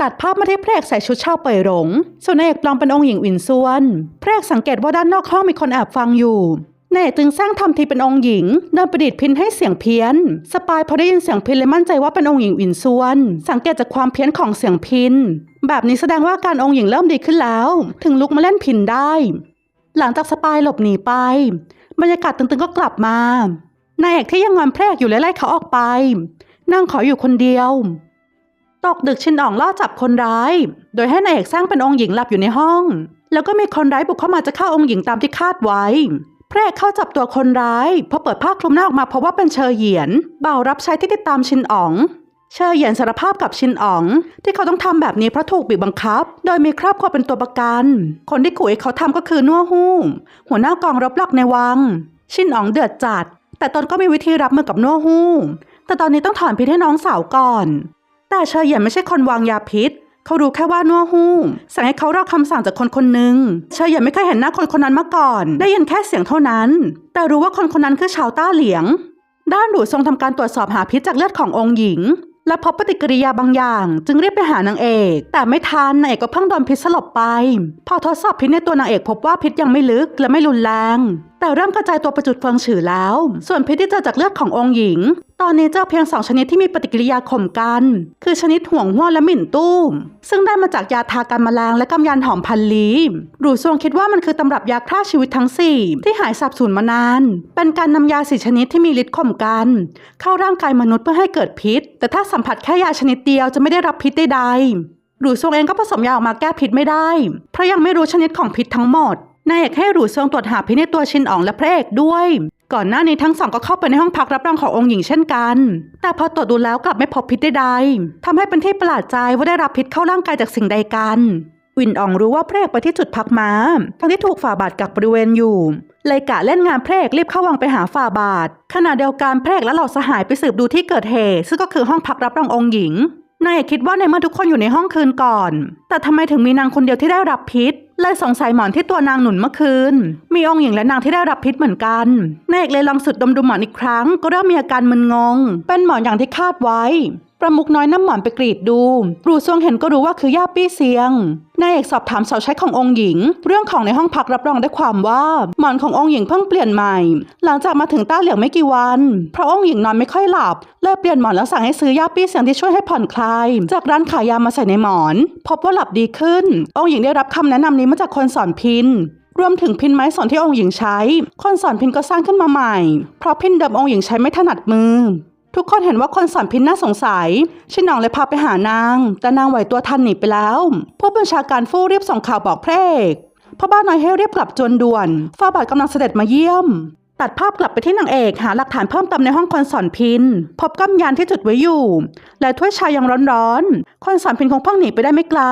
ตัดภาพมาที่พระเอกใส่ชุดเช่าเป่ยหลง ส่วนนายเอกปลอมเป็นองค์หญิงอินส่วนพระเอกสังเกตว่าด้านนอกห้องมีคนแอบฟังอยู่นายเอกจึงสร้างทำทีเป็นองค์หญิงเดินประดิษฐ์พินให้เสียงเพี้ยน สปายพอได้ยินเสียงพินเลยมั่นใจว่าเป็นองค์หญิงอินส่วน สังเกตจากความเพี้ยนของเสียงพิน แบบนี้แสดงว่าการองค์หญิงเริ่มดีขึ้นแล้ว ถึงลุกมาเล่นพินได้ หลังจากสปายหลบหนีไป บรรยากาศตึงๆก็กลับมานายเอกที่ยังงอนแพรกอยู่ไล่เขาออกไป นั่งขออยู่คนเดียว ตกดึกชินอ่องล่อจับคนร้าย โดยให้นายเอกสร้างเป็นองค์หญิงหลับอยู่ในห้อง แล้วก็มีคนร้ายบุกเข้ามาจะฆ่าองค์หญิงตามที่คาดไว้พระเอกเข้าจับตัวคนร้ายพอเปิดผ้าคลุมหน้าออกมาพบว่าเป็นเชอเหยียนบ่าวรับใช้ที่ติดตามชินอ๋อง เชอเหยียนสารภาพกับชินอ๋อง ที่เขาต้องทำแบบนี้เพราะถูกบีบบังคับ โดยมีครอบครัวเป็นตัวประกัน คนที่ขู่ให้เขาทำก็คือนัวฮู้หัวหน้ากองรบหลักในวัง ชินอ๋องเดือดจัด แต่ตนก็มีวิธีรับมือกับนัวฮู้แต่ตอนนี้ต้องถอนพิษให้น้องสาวก่อน แต่เชอเหยียนไม่ใช่คนวางยาพิษ เขารู้แค่ว่านัวฮู้สั่งให้เขารอคำสั่งจากคนคนหนึ่งเชอเหยียนไม่เคยเห็นหน้าคนคนนั้นมาก่อน ได้ยินแค่เสียงเท่านั้น แต่รู้ว่าคนคนนั้นคือชาวต้าเหลียง ด้านหลูทรงทำการตรวจสอบหาพิษจากเลือดขององค์หญิง และพบปฏิกิริยาบางอย่าง จึงรีบไปหานางเอก แต่ไม่ทันนางเอกก็เพิ่งโดนพิษสลบไป พอทดสอบพิษในตัวนางเอกพบว่าพิษยังไม่ลึกและไม่รุนแรง แต่เริ่มกระจายตัวประจุดเฟิงฉือแล้ว ส่วนพิษที่เจอจากเลือดขององค์หญิง ตอนนี้เจอเพียงสองชนิดที่มีปฏิกิริยาข่มกัน คือชนิดห่วงห้วนและหมิ่นตู้ม ซึ่งได้มาจากยาทากันแมลงและกำยานหอมพันลีหรูซวงคิดว่ามันคือตำรับยาฆ่าชีวิตทั้งสี่ที่หายสับสูญมานาน เป็นการนำยาสี่ชนิดที่มีฤทธิ์ข่มกัน เข้าร่างกายมนุษย์เพื่อให้เกิดพิษ แต่ถ้าสัมผัสแค่ยาชนิดเดียวจะไม่ได้รับพิษใดๆหรูซวงเองก็ผสมยาออกมาแก้พิษไม่ได้ เพราะยังไม่รู้ชนิดของพิษทั้งหมด นายเอกให้หรูซงตรวจหาพิษในตัวชินอ๋องและพระเอกด้วย ก่อนหน้านี้ทั้งสองก็เข้าไปในห้องพักรับรองขององค์หญิงเช่นกัน แต่พอตรวจดูแล้วกลับไม่พบพิษใดๆทำให้เป็นที่ประหลาดใจว่าได้รับพิษเข้าร่างกายจากสิ่งใดกันวินอ่องรู้ว่าพระเอกไปที่จุดพักม้าทั้งที่ถูกฝ่าบาทกักบริเวณอยู่เลยกะเล่นงานพระเอกรีบเข้าวังไปหาฝ่าบาทขณะเดียวกันพระเอกและเหล่าสหายไปสืบดูที่เกิดเหตุ ซึ่งก็คือห้องพักรับรององค์หญิงนายคิดว่าในเมื่อทุกคนอยู่ในห้องคืนก่อน แต่ทำไมถึงมีนางคนเดียวที่ได้รับพิษ เลยสงสัยหมอนที่ตัวนางหนุนเมื่อคืน มีองค์หญิงและนางที่ได้รับพิษเหมือนกันนาเอกเลยลองสุดดมดูหมอนอีกครั้ง ก็เริ่มมีอาการมึนงง เป็นหมอนอย่างที่คาดไว้ ประมุกน้อยน้ำหมอนไปกรีดดู รูซวงเห็นก็รู้ว่าคือย่าปี้เซียง นายเอกสอบถามสาวใช้ขององค์หญิง เรื่องของในห้องพักรับรองได้ความว่าหมอนขององค์หญิงเพิ่งเปลี่ยนใหม่ หลังจากมาถึงต้าเหลียงไม่กี่วัน เพราะองค์หญิงนอนไม่ค่อยหลับเลยเปลี่ยนหมอนแล้วสั่งให้ซื้อย่าปี้เซียงที่ช่วยให้ผ่อนคลาย จากร้านขายยามาใส่ในหมอน พบว่าหลับดีขึ้น องค์หญิงได้รับคำแนะนำนี้มาจากคนสอนพินรวมถึงพินไม้สอนที่องค์หญิงใช้ คนสอนพินก็สร้างขึ้นมาใหม่ เพราะพินเดิมองค์หญิงใช้ไม่ถนัดมือ ทุกคนเห็นว่าคนสอนพินน่าสงสัย ชินหนองเลยพาไปหานาง แต่นางไหวตัวทันหนีไปแล้ว ผู้บัญชาการฟู่รีบส่งข่าวบอกพระเอกพ่อบ้านน้อยให้เรียบกลับจนด่วนฟ้าบาทกำลังเสด็จมาเยี่ยม ตัดภาพกลับไปที่นางเอกหาหลักฐานเพิ่มเติมในห้องคนสอนพิน พบกำยานที่จุดไว้อยู่ และถ้วยชายังร้อนๆ คนสอนพินคงเพิ่งหนีไปได้ไม่ไกล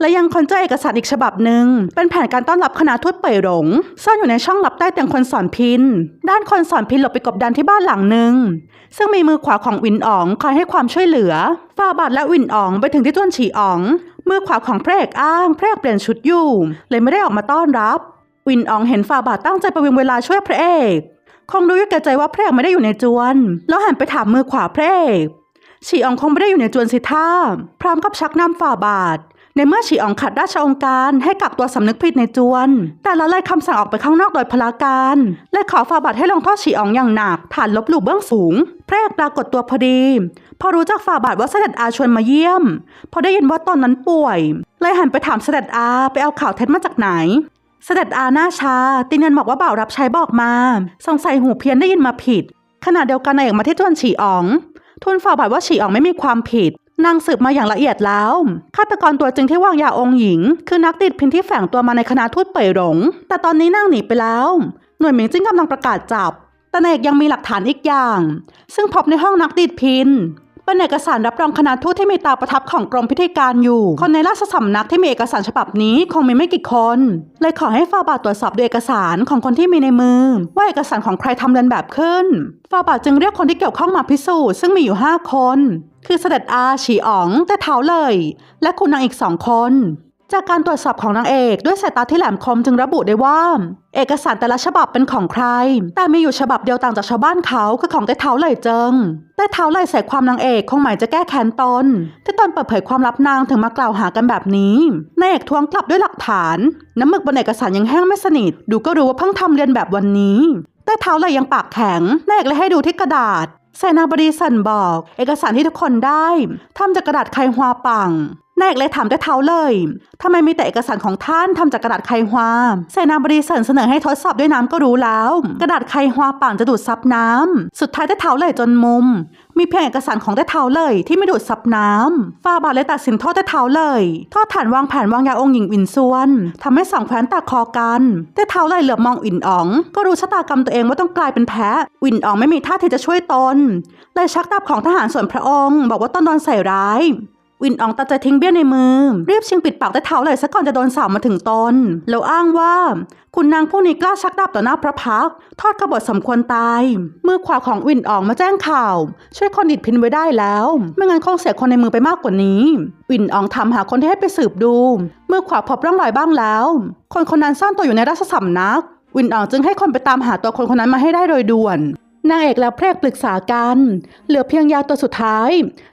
และยังคนเจอเอกสารอีกฉบับหนึ่ง เป็นแผนการต้อนรับคณะทูตเป่ยหลงซ่อนอยู่ในช่องลับใต้เตียงคนสอนพิน ด้านคนสอนพินหลบไปกบดานที่บ้านหลังหนึ่ง ซึ่งมีมือขวาของวินอ๋องคอยให้ความช่วยเหลือฟาบาทและวินอ๋องไปถึงที่ต้นฉีอ๋อง มือขวาของพระเอกอ้างพระเอกเปลี่ยนชุดอยู่เลยไม่ได้ออกมาต้อนรับ วินอ๋องเห็นฟาบาทตั้งใจประวิงเวลาช่วยพระเอกคงรู้อยู่แก่ใจว่าพระเอกไม่ได้อยู่ในจวน แล้วหันไปถามมือขวาพระเอกฉีอ๋องคงไม่ได้อยู่ในจวนสิท่าพร้อมกับชักนำฝ่าบาท ในเมื่อฉีอ๋องขัดราชองค์การให้กักตัวสำนึกผิดในจวน แต่ละไล่คำสั่งออกไปข้างนอกโดยพลาการและขอฝ่าบาทให้ลงโทษฉีอ๋องอย่างหนักฐานลบหลู่เบื้องสูง พระเอกปรากฏตัวพอดี พอรู้จากฝ่าบาทว่าเสด็จอาชวนมาเยี่ยม พอได้ยินว่าตอนนั้นป่วย เลยหันไปถามเสด็จอาไปเอาข่าวเท็จมาจากไหนเสด็จอาหน้าชาตีเนียนบอกว่าบ่าวรับใช้บอกมา สงสัยหูเพี้ยนได้ยินมาผิด ขณะเดียวกันนายเอกมาที่จวนฉีอ๋องทูลฝ่าบาทว่าฉีอ๋องไม่มีความผิด นางสืบมาอย่างละเอียดแล้ว ฆาตกรตัวจริงที่วางยาองค์หญิง คือนักติดพินที่แฝงตัวมาในคณะทูตเป่ยหลง แต่ตอนนี้นางหนีไปแล้ว หน่วยเหมิงจิ้งกำลังประกาศจับแต่นายเอกยังมีหลักฐานอีกอย่าง ซึ่งพบในห้องนักติดพิน เป็นเอกสารรับรองคณะทูตที่มีตาประทับของกรมพิธีการอยู่ คนในราชสำนักที่มีเอกสารฉบับนี้คงมีไม่กี่คน เลยขอให้ฟาบาตรวจสอบดูเอกสารของคนที่มีในมือ ว่าเอกสารของใครทำเลียนแบบขึ้น ฟาบาจึงเรียกคนที่เกี่ยวข้องมาพิสูจน์ซึ่งมีอยู่ห้าคน คือเสด็จอาฉีอ๋องแต่เท้าเลย และคุณนางอีกสองคน จากการตรวจสอบของนางเอกด้วยสายตาที่แหลมคมจึงระบุได้ว่า เอกสารแต่ละฉบับเป็นของใคร แต่มีอยู่ฉบับเดียวต่างจากชาวบ้านเขาคือของใต้เท้าไหลเจิงใต้เท้าไหลใส่ความนางเอกคงหมายจะแก้แค้นตนที่ตนเปิดเผยความลับนางถึงมากล่าวหากันแบบนี้นายเอกทวงกลับด้วยหลักฐาน น้ำหมึกบนเอกสารยังแห้งไม่สนิท ดูก็รู้ว่าเพิ่งทำเรียนแบบวันนี้ใต้เท้าไหลยังปากแข็งนายเอกเลยให้ดูที่กระดาษเสนาบดีสันบอก เอกสารที่ทุกคนได้ทำจากกระดาษไขฮวาปัง นายเอกเลยถามด้วยเท้าเลยทำไมมีแต่เอกสารของท่านทำจากกระดาษไขฮวาเสนาบดีสันเสนอให้ทดสอบด้วยน้ำก็รู้แล้ว กระดาษไขฮวาปังจะดูดซับน้ำ สุดท้ายได้เท้าเลยจนมุม มีเพียงเอกสารของได้เท้าเลยที่ไม่ดูดซับน้ำฟาบาทเลยตัดสินโทษได้เท้าเลยโทษฐานวางแผนวางยาองค์หญิงอินส่วนทำให้สองแคว้นแตกคอกันได้เท้าเลยเหลือบมองอินอ๋อง ก็รู้ชะตากรรมตัวเองว่าต้องกลายเป็นแพ้อินอ๋องไม่มีท่าทีจะช่วยตนเลยชักดาบของทหารส่วนพระองค์ บอกว่าต้นโดนใส่ร้าย วินอองตัดใจทิ้งเบี้ยในมือ เรียบชิงปิดปากได้เท้าเลยซะก่อนจะโดนสาวมาถึงตน แล้วอ้างว่า คุณนางผู้นี้กล้าชักดาบต่อหน้าพระพัก ทอดกบฏสมควรตาย เมื่อขวาของวินอองมาแจ้งข่าว ช่วยคนดิดพินไว้ได้แล้ว ไม่งั้นคงเสียคนในมือไปมากกว่านี้ วินอองทำหาคนที่ให้ไปสืบดู เมื่อขวาพบร่องรอยบ้างแล้ว คนคนนั้นซ่อนตัวอยู่ในราชสำนัก วินอองจึงให้คนไปตามหาตัวคนคนนั้นมาให้ได้โดยด่วน นางเอกและพระเอกปรึกษากัน เหลือเพียงยาตัวสุดท้าย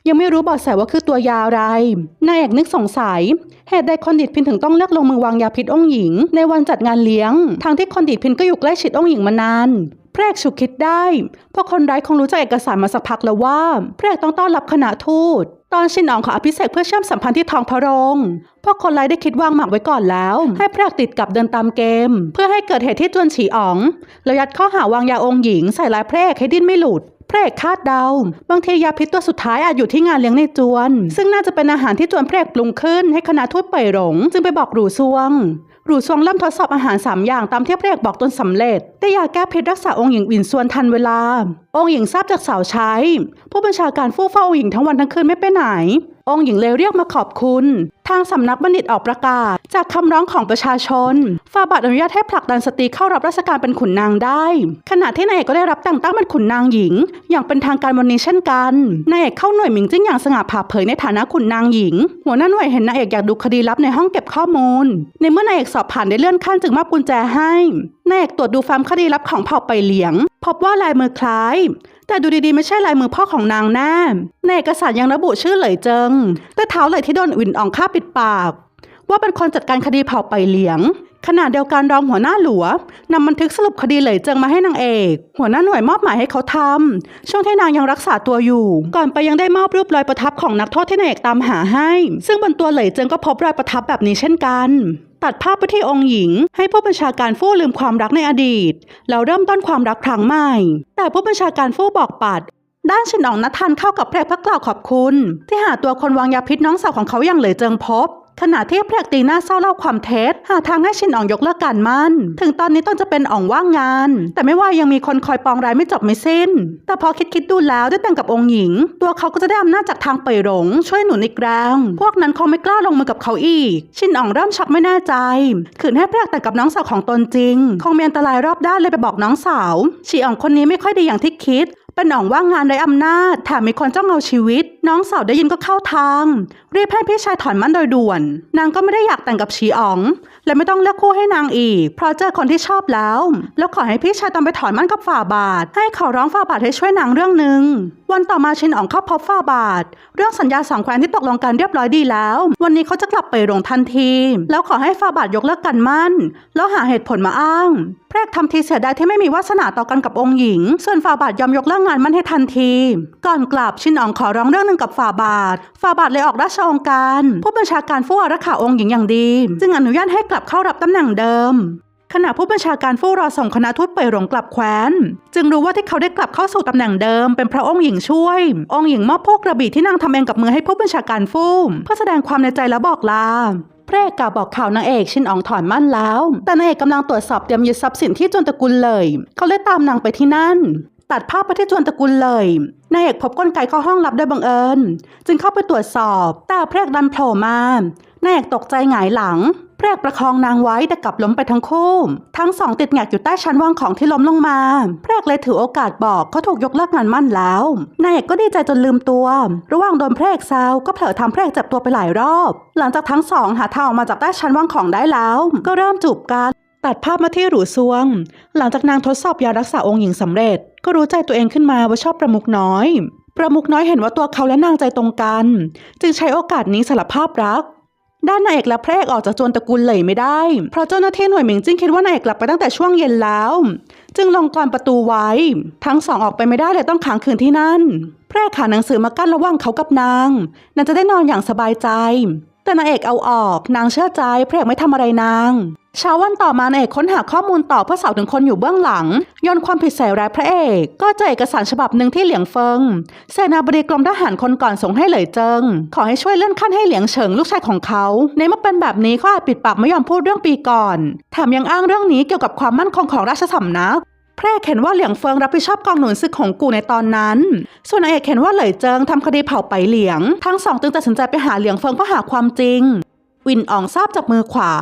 ยังไม่รู้เบาะแสว่าคือตัวยาอะไร นางเอกนึกสงสัยเหตุใดคอนดิตพินถึงต้องเลือกลงมือวางยาพิษองหญิง ในวันจัดงานเลี้ยงทางที่คอนดิตพินก็อยู่ใกล้ชิดองหญิงมานาน พระเอกฉุกคิดได้ เพราะคนร้ายคงรู้จากเอกสารมาสักพักแล้วว่าพระเอกต้องต้อนรับคณะทูต ตอนชินอองขออภิเษกเพื่อเชื่อมสัมพันธ์ที่ทองพระรงเพราะคนร้ายได้คิดวางหมากไว้ก่อนแล้ว ให้พระเอกติดกับเดินตามเกม เพื่อให้เกิดเหตุที่จวนฉีอ๋องแล้วยัดข้อหาวางยาองค์หญิงใส่ร้ายพระเอกให้ดิ้นไม่หลุดพระเอกคาดเดา บางทียาพิษตัวสุดท้ายอาจอยู่ที่งานเลี้ยงในจวน ซึ่งน่าจะเป็นอาหารที่จวนพระเอกปรุงขึ้นให้คณะทูตเป่ยหลง จึงไปบอกหรูซวง หรูซวงเริ่มทดสอบอาหาร 3 อย่างตามที่พระเอกบอกตนสำเร็จ แต่ยาแก้พิษรักษาองค์หญิงวินส่วนทันเวลา องค์หญิงทราบจากสาวใช้ ผู้บัญชาการฟู่เฝ้าองค์หญิงทั้งวันทั้งคืนไม่ไปไหน องค์หญิงเลยเรียกมาขอบคุณ ทางสำนักบัณฑิตออกประกาศ จากคำร้องของประชาชนฟาบาทอนุญาตให้ผลักดันสตรีเข้ารับราชการเป็นขุนนางได้ ขณะที่นายเอกก็ได้รับแต่งตั้งเป็นขุนนางหญิง อย่างเป็นทางการวันนี้เช่นกันนายเอกเข้าหน่วยหมิงจิ้งอย่างสง่าผ่าเผยในฐานะขุนนางหญิง หัวหน้าหน่วยเห็นนายเอกอยากดูคดีลับในห้องเก็บข้อมูล ในเมื่อนายเอกสอบผ่านได้เลื่อนขั้นจึงมอบกุญแจให้นายเอกตรวจดูฟาร์มคดีลับของเผ่าไปเหลียง พบว่าลายมือคล้ายแต่ดูดีๆไม่ใช่ลายมือพ่อของนางแน่ในเอกสารยังระบุชื่อเหลยเจิง แต่เท้าเหลยที่โดนอุ่นอ่องฆ่าปิดปาก ว่าเป็นคนจัดการคดีเผาไปเหลียงขณะเดียวกันรองหัวหน้าหลัวนำบันทึกสรุปคดีเหลยเจิงมาให้นางเอก หัวหน้าหน่วยมอบหมายให้เขาทำช่วงที่นางยังรักษาตัวอยู่ ก่อนไปยังได้มอบรูปรอยประทับของนักโทษที่นายเอกตามหาให้ ซึ่งบนตัวเหลยเจิงก็พบรอยประทับแบบนี้เช่นกัน ตัดภาพไปที่องค์หญิง ให้ผู้บัญชาการฟู่ลืมความรักในอดีต แล้วเริ่มต้นความรักครั้งใหม่ แต่ผู้บัญชาการฟู่บอกปัด ด้านชินอองนัททันเข้ากับแพรพักกล่าวขอบคุณ ที่หาตัวคนวางยาพิษน้องสาวของเขาอย่างเหลยเจิงพบ ขณะที่แพรกตีหน้าเศร้าเล่าความเท็จหาทางให้ชินอองยกเลิกการมั่น ถึงตอนนี้ต้นจะเป็นอ่องว่างงาน แต่ไม่ว่ายังมีคนคอยปองร้ายไม่จบไม่สิ้น แต่พอคิดคิดดูแล้วได้แต่งกับองค์หญิง ตัวเขาก็จะได้อำนาจจากทางเป่ยหลงช่วยหนุนอีกแรงพวกนั้นคงไม่กล้าลงมือกับเขาอีก ชินอองเริ่มชักไม่แน่ใจขืนให้แพรกแต่งกับน้องสาวของตนจริง คงมีอันตรายรอบด้านเลยไปบอกน้องสาวชีอ่องคนนี้ไม่ค่อยดีอย่างที่คิด ป็นหนองว่างงานไร้อำนาจแถมมีคนจ้องเอาชีวิต น้องสาวได้ยินก็เข้าทางเรีบให้พี่ชายถอนมั่นโดยด่วน นางก็ไม่ได้อยากแต่งกับชีอ๋อง และไม่ต้องเลือกคู่ให้นางอีก เพราะเจอคนที่ชอบแล้ว แล้วขอให้พี่ชายตามไปถอนมั่นกับฝ่าบาท ให้ขาร้องฝ่าบาทให้ช่วยนางเรื่องหนึ่งวันต่อมาชินอ๋องเข้าพบฝ่าบาท เรื่องสัญญาสองแคว้นที่ตกลงกันเรียบร้อยดีแล้ว วันนี้เขาจะกลับไปโรงทันที แล้วขอให้ฝ่าบาทยกเลิกกันมั่น แล้วหาเหตุผลมาอ้าง แพรกทำทีเสียดายที่ไม่มีวาสนาต่อกันกับองค์หญิง ส่วนฝ่าบาทยอมยกเลิกงานมั่นให้ทันที ก่อนกลับชินอ๋องขอร้องเรื่องหนึ่งกับฝ่าบาท ฝ่าบาทเลยออกราชองการ ผู้บัญชาการฟู่อารักขาองค์หญิงอย่างดี จึงอนุญาตให้กลับเข้ารับตำแหน่งเดิมขณะผู้บัญชาการฟู่รอส่งคณะทูตไปหลงกลับแคว้น จึงรู้ว่าที่เขาได้กลับเข้าสู่ตำแหน่งเดิมเป็นเพราะองค์หญิงช่วย องค์หญิงมอบพวกกระบี่ที่นางทำเองกับมือให้ผู้บัญชาการฟู่เพื่อแสดงความในใจและบอกลาพระเอกกล่าบอกข่าวนางเอกชินอองถอนมั่นแล้ว แต่นางเอกกำลังตรวจสอบเตรียมยึดทรัพย์สินที่จนตระกูลเลย เขาเลยตามนางไปที่นั่น ตัดภาพไปที่จวนตระกูลเลยนายเอกพบกลไกเข้าห้องลับโดยบังเอิญ จึงเข้าไปตรวจสอบ แต่พรกดันโผล่มานายเอกตกใจหงายหลังพรกประคองนางไว้แต่กลับล้มไปทั้งคู่ ทั้งสองติดแงกอยู่ใต้ชั้นวางของที่ล้มลงมาแรกเลยถือโอกาสบอกเขาถูกยกเลิกงานมั่นแล้วนายเอกก็ดีใจจนลืมตัว ระหว่างโดนแพรกแซวก็เผลอทำแพรกเจ็บตัวไปหลายรอบ หลังจากทั้งสองหาทางออกมาจากใต้ชั้นวางของได้แล้ว ก็เริ่มจูบกัน ตัดภาพมาที่หรูซวง หลังจากนางทดสอบยารักษาองค์หญิงสำเร็จ ก็รู้ใจตัวเองขึ้นมาว่าชอบประมุกน้อย ประมุกน้อยเห็นว่าตัวเขาและนางใจตรงกัน จึงใช้โอกาสนี้สารภาพรัก ด้านนายเอกและพระเอกออกจากโจรตระกูลเหลยไม่ได้ เพราะเจ้าหน้าที่หน่วยหมิงจิ้งคิดว่านายเอกกลับไปตั้งแต่ช่วงเย็นแล้ว จึงลงกรอนประตูไว้ ทั้งสองออกไปไม่ได้เลยต้องขังคืนที่นั่นแพร่ขาหนังสือมากั้นระหว่างเขากับนางนางจะได้นอนอย่างสบายใจ แต่นางเอกเอาออก นางเชื่อใจพระเอกไม่ทำอะไรนางเช้าวันต่อมานายเอกค้นหาข้อมูลต่อเพื่อสาวถึงคนอยู่เบื้องหลังโยนความผิดใส่ร้ายพระเอก ก็เจอเอกสารฉบับหนึ่งที่เหลียงเฟิงเสนาบดีกรมทหารคนก่อนส่งให้เหลยเจิง ขอให้ช่วยเลื่อนขั้นให้เหลียงเฉิงลูกชายของเขา ในเมื่อเป็นแบบนี้เขาอาจปิดปากไม่ยอมพูดเรื่องปีก่อนแถมยังอ้างเรื่องนี้เกี่ยวกับความมั่นคงของราชสำนัก แพร่เห็นว่าเหลียงเฟิงรับผิดชอบกองหนุนศึกของกูในตอนนั้น ส่วนนายเอกเห็นว่าเหลยเจิงทำคดีเผาไปเหลียง ทั้งสองจึงตัดสินใจไปหาเหลียงเฟิงเพื่อหาความจริงวินอองทราบจากมือขวา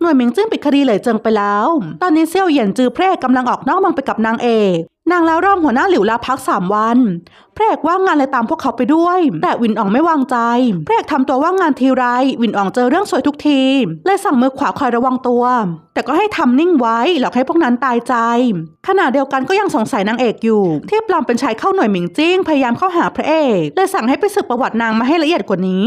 หน่วยหมิงจิ้งปิดคดีเหลยเจิงไปแล้ว ตอนนี้เซี่ยวเหยียนจือเพร่กำลังออกนอกเมืองไปกับนางเอก นางแล้วร่องหัวหน้าหลิวลาพักสามวันเพรกว่างงานเลยตามพวกเขาไปด้วย แต่วินอองไม่วางใจเพรกทำตัวว่างงานทีไร วินอองเจอเรื่องสวยทุกทีเลยสั่งมือขวาคอยระวังตัว แต่ก็ให้ทำนิ่งไว้หลอกให้พวกนั้นตายใจ ขณะเดียวกันก็ยังสงสัยนางเอกอยู่ที่ปลอมเป็นชายเข้าหน่วยหมิงจิ้งพยายามเข้าหาพระเอกเลยสั่งให้ไปสืบประวัตินางมาให้ละเอียดกว่านี้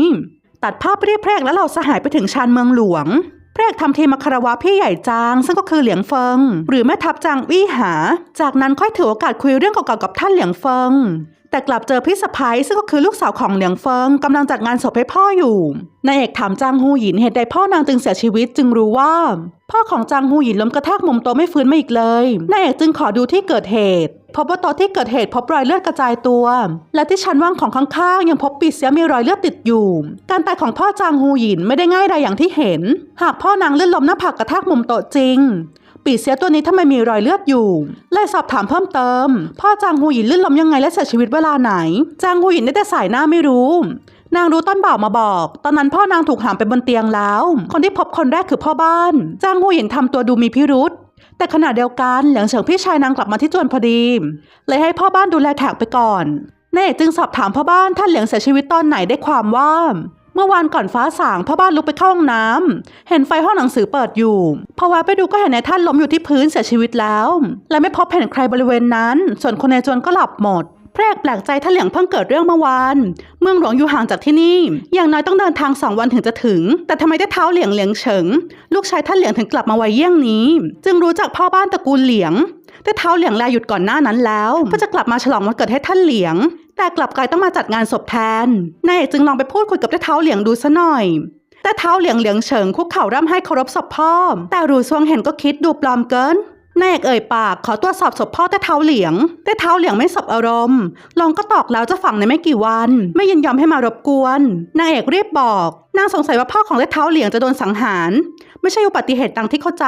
ตัดภาพไปที่แพรกแล้วเราสหายไปถึงชานเมืองหลวง พรกทำทีมาคารวะพี่ใหญ่จาง ซึ่งก็คือเหลียงเฟิง หรือแม่ทัพจางวี่หา จากนั้นค่อยถือโอกาสคุยเรื่องเก่าๆกับท่านเหลียงเฟิง แต่กลับเจอพี่สะพ้ายซึ่งก็คือลูกสาวของเหลียงเฟิงกำลังจัดงานศพให้พ่ออยู่นายเอกถามจางฮูหยินเหตุใดพ่อนางจึงเสียชีวิตจึงรู้ว่า พ่อของจางฮูหยินล้มกระแทกมุมโต๊ะไม่ฟื้นมาอีกเลยนายเอกจึงขอดูที่เกิดเหตุ พบว่าโต๊ะที่เกิดเหตุพบรอยเลือดกระจายตัว และที่ชั้นว่างของข้างๆ ยังพบปีเสียมีรอยเลือดติดอยู่ การตายของพ่อจางฮูหยินไม่ได้ง่ายใดอย่างที่เห็น หากพ่อนางเลื่อนล้มหน้าผากกระแทกมุมโต๊ะจริงปีเสียตัวนี้ทำไมมีรอยเลือดอยู่เลยสอบถามเพิ่มเติม พ่อจางฮูหยินลื่นล้มยังไงและเสียชีวิตเวลาไหน จางฮูหยินได้แต่สายหน้าไม่รู้ นางรู้ต้นบ่าวมาบอก ตอนนั้นพ่อนางถูกหามไปบนเตียงแล้ว คนที่พบคนแรกคือพ่อบ้าน จางฮูหยินทำตัวดูมีพิรุษ แต่ขณะเดียวกันเหลียงเฉิงพี่ชายนางกลับมาที่จวนพอดี เลยให้พ่อบ้านดูแลแขกไปก่อนนายเอกจึงสอบถามพ่อบ้านท่านเหลียงเสียชีวิตตอนไหนได้ความว่าเมื่อวานก่อนฟ้าสางพ่อบ้านลุกไปเข้าห้องน้ำเห็นไฟห้องหนังสือเปิดอยู่พอแวะไปดูก็เห็นนายท่านล้มอยู่ที่พื้นเสียชีวิตแล้ว และไม่พบเห็นใครบริเวณนั้น ส่วนคนในจวนก็หลับหมด แพรกแปลกใจท่านเหลียงเพิ่งเกิดเรื่องเมื่อวาน เมืองหลวงอยู่ห่างจากที่นี่ อย่างน้อยต้องเดินทางสองวันถึงจะถึง แต่ทำไมได้เท้าเหลียงเหลียงเฉิง ลูกชายท่านเหลียงถึงกลับมาไวเยี่ยงนี้ จึงรู้จักพ่อบ้านตระกูลเหลียง แต่เท้าเหลียงแลหยุดก่อนหน้านั้นแล้วเพื่อจะกลับมาฉลองวันเกิดให้ท่านเหลียง แต่กลับกลายต้องมาจัดงานศพแทน นายเอกจึงลองไปพูดคุยกับเท้าเหลียงดูซะหน่อยแต่เท้าเหลียงเหลียงเฉิงคุกเข่าร่ำให้เคารพศพพ่อ แต่รูซวงเห็นก็คิดดูปลอมเกิน นายเอกเอ่ยปากขอตรวจสอบศพพ่อแต่เท้าเหลียง แต่เท้าเหลียงไม่สบอารมณ์ลองก็ตอกแล้วจะฝังในไม่กี่วัน ไม่ยินยอมให้มารบกวนนายเอกรีบบอกนางสงสัยว่าพ่อของแต่เท้าเหลียงจะโดนสังหาร ไม่ใช่อุบัติเหตุดังที่เข้าใจ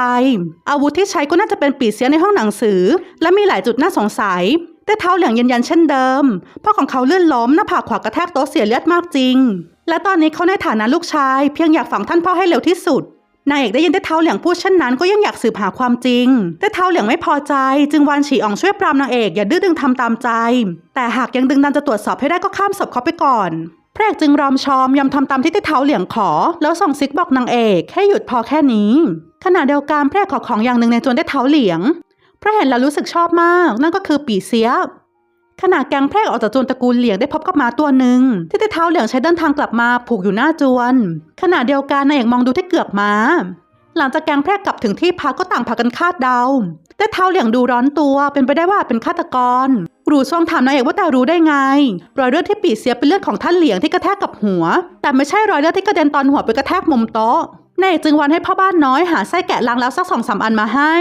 อาวุธที่ใช้ก็น่าจะเป็นปีเสียในห้องหนังสือ และมีหลายจุดน่าสงสัยแต่เท้าเหลียงยืนยันเช่นเดิม พ่อของเขาเลื่อนล้มหน้าผากขวากระแทกโต๊ะเสียเลือดมากจริง และตอนนี้เขาในฐานะลูกชาย เพียงอยากฝังท่านพ่อให้เร็วที่สุด นายเอกได้ยินแต่เท้าเหลียงพูดเช่นนั้นก็ยังอยากสืบหาความจริง แต่เท้าเหลียงไม่พอใจ จึงวานฉีอ่องช่วยปรามนางเอกอย่าดื้อดึงทำตามใจ แต่หากยังดึงดันจะตรวจสอบให้ได้ก็ข้ามศพเขาไปก่อนพระเอกจึงรอมชอมยอมทำตามที่เท้าเหลียงขอ แล้วส่งซิกบอกนางเอกให้หยุดพอแค่นี้ ขณะเดียวกันพระเอกขอของอย่างหนึ่งในจวนได้เท้าเหลียงเพราะเห็นแล้วรู้สึกชอบมาก นั่นก็คือปีเสีย ขณะแกงแพรกออกจากจวนตระกูลเหลียงได้พบกับหมาตัวหนึ่งที่เท้าเหลียงใช้เดินทางกลับมาผูกอยู่หน้าจวน ขณะเดียวกันนายเอกมองดูที่เกือกม้า หลังจากแกงแพรกกลับถึงที่พักก็ต่างพากันคาดเดาแต่เท้าเหลียงดูร้อนตัวเป็นไปได้ว่าเป็นฆาตกรรูช่วงถามนายเอกว่าแต่รู้ได้ไง รอยเลือดที่ปีเสียเป็นเลือดของท่านเหลียงที่กระแทกกับหัว แต่ไม่ใช่รอยเลือดที่กระเด็นตอนหัวไปกระแทกมุมโต๊ะนายเอกจึงวันให้พ่อบ้านน้อยหาไส้แกะล้างแล้วสักสองสามอันมาให้